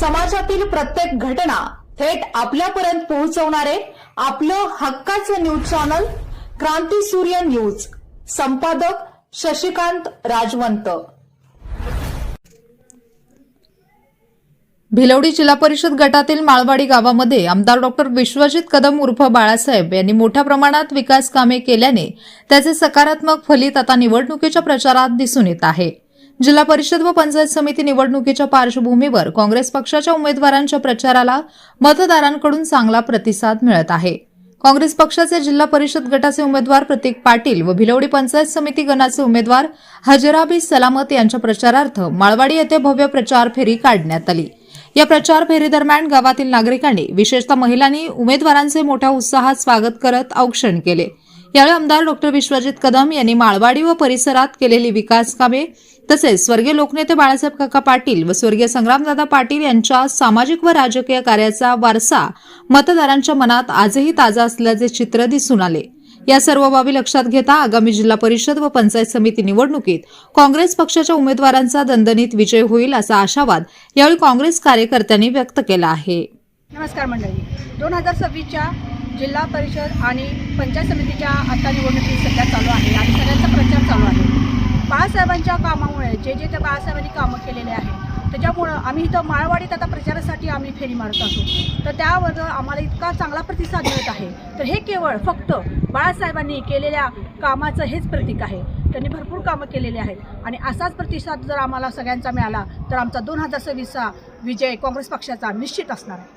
समाजातील प्रत्येक घटना थेट आपल्यापर्यंत पोहोचवणारे आपलं हक्काचं न्यूज चॅनल क्रांती सूर्य न्यूज. संपादक शशिकांत राजवंत. भिलवडी जिल्हा परिषद गटातील माळवाडी गावामध्ये आमदार डॉक्टर विश्वजित कदम उर्फ बाळासाहेब यांनी मोठ्या प्रमाणात विकास कामे केल्याने त्याचे सकारात्मक फलित आता निवडणुकीच्या प्रचारात दिसून येत आहे. जिल्हा परिषद व पंचायत समिती निवडणुकीच्या पार्श्वभूमीवर काँग्रेस पक्षाच्या उमेदवारांच्या प्रचाराला मतदारांकडून चांगला प्रतिसाद मिळत आहे. काँग्रेस पक्षाचे जिल्हा परिषद गटाचे उमेदवार प्रतीक पाटील व भिलवडी पंचायत समिती गणाचे उमेदवार हजराबी सलामत यांच्या प्रचारार्थ माळवाडी येथे भव्य प्रचार फेरी काढण्यात आली. या प्रचार फेरीदरम्यान गावातील नागरिकांनी विशेषतः महिलांनी उमेदवारांचे मोठ्या उत्साहात स्वागत करत औक्षण केले. यावेळी आमदार डॉक्टर विश्वजित कदम यांनी माळवाडी व परिसरात केलेली विकास कामे तसेच स्वर्गीय लोकनेते बाळासाहेब काका पाटील व स्वर्गीय संग्रामदादा पाटील यांच्या सामाजिक व राजकीय कार्याचा वारसा मतदारांच्या मनात आजही ताजा असल्याचे चित्र दिसून आले. या सर्व बाबी लक्षात घेता आगामी जिल्हा परिषद व पंचायत समिती निवडणुकीत काँग्रेस पक्षाच्या उमेदवारांचा दणदणीत विजय होईल असा आशावाद यावेळी काँग्रेस कार्यकर्त्यांनी व्यक्त केला आहे. नमस्कार मंडळी. दोन हजार सव्वीसच्या जिल्हा परिषद आणि पंचायत समितीच्या आता निवडणुकी सध्या चालू आहे आणि सगळ्यांचा प्रचार चालू आहे. बाळासाहेबांच्या कामामुळे जे जे त्या बाळासाहेबांनी कामं केलेले आहे त्याच्यामुळं आम्ही इथं माळवाडीत आता प्रचारासाठी आम्ही फेरी मारत असतो तर त्यावर आम्हाला इतका चांगला प्रतिसाद मिळत आहे. तर हे केवळ फक्त बाळासाहेबांनी केलेल्या कामाचं हेच प्रतीक आहे. त्यांनी भरपूर कामं केलेली आहेत. आणि असाच प्रतिसाद जर आम्हाला सगळ्यांचा मिळाला तर आमचा दोन हजार सव्वीसचा विजय काँग्रेस पक्षाचा निश्चित असणार आहे.